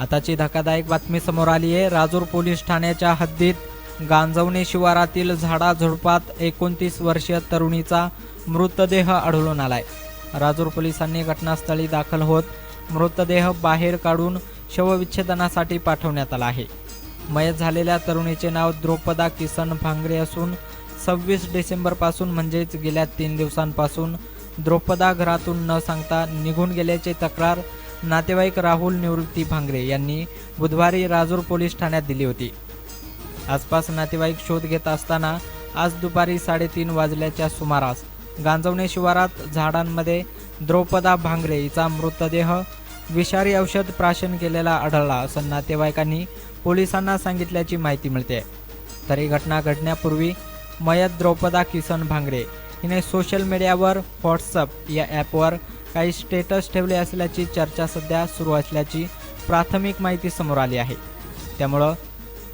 आताची धक्कादायक बातमी समोर आली आहे. राजूर पोलीस ठाण्याच्या हद्दीत गांजवणे शिवारातील झाडाझुडपात एकोणतीस वर्षीय तरुणीचा मृतदेह आढळून आलाय. राजूर पोलिसांनी घटनास्थळी दाखल होत मृतदेह बाहेर काढून शवविच्छेदनासाठी पाठवण्यात आला आहे. मयत झालेल्या तरुणीचे नाव द्रौपदा किसन भांगरे असून सव्वीस डिसेंबरपासून म्हणजेच गेल्या तीन दिवसांपासून द्रौपदा घरातून न सांगता निघून गेल्याची तक्रार नातेवाईक राहुल निवृत्ती भांगरे यांनी बुधवारी राजूर पोलीस ठाण्यात दिली होती. आसपास नातेवाईक शोध घेत असताना आज दुपारी साडेतीन वाजल्याच्या सुमारास गांजवणे शिवारात झाडांमध्ये द्रौपदा भांगरे हिचा मृतदेह विषारी औषध प्राशन केलेला आढळला असं नातेवाईकांनी पोलिसांना सांगितल्याची माहिती मिळते. तर ही घटना घडण्यापूर्वी मयत द्रौपदा किसन भांगरे हिने सोशल मीडियावर व्हॉट्सअप या ॲपवर काही स्टेटस ठेवले असल्याची चर्चा सध्या सुरू असल्याची प्राथमिक माहिती समोर आली आहे. त्यामुळं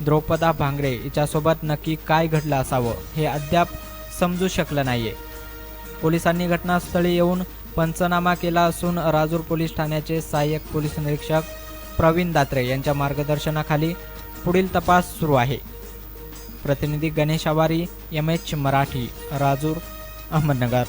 द्रौपदा भांगरे हिच्यासोबत नक्की काय घडलं असावं हे अद्याप समजू शकलं नाहीये. पोलिसांनी घटनास्थळी येऊन पंचनामा केला असून राजूर पोलीस ठाण्याचे सहाय्यक पोलीस निरीक्षक प्रवीण दात्रे यांच्या मार्गदर्शनाखाली पुढील तपास सुरू आहे. प्रतिनिधी गणेश आवारी एम एच मराठी राजूर अहमदनगर.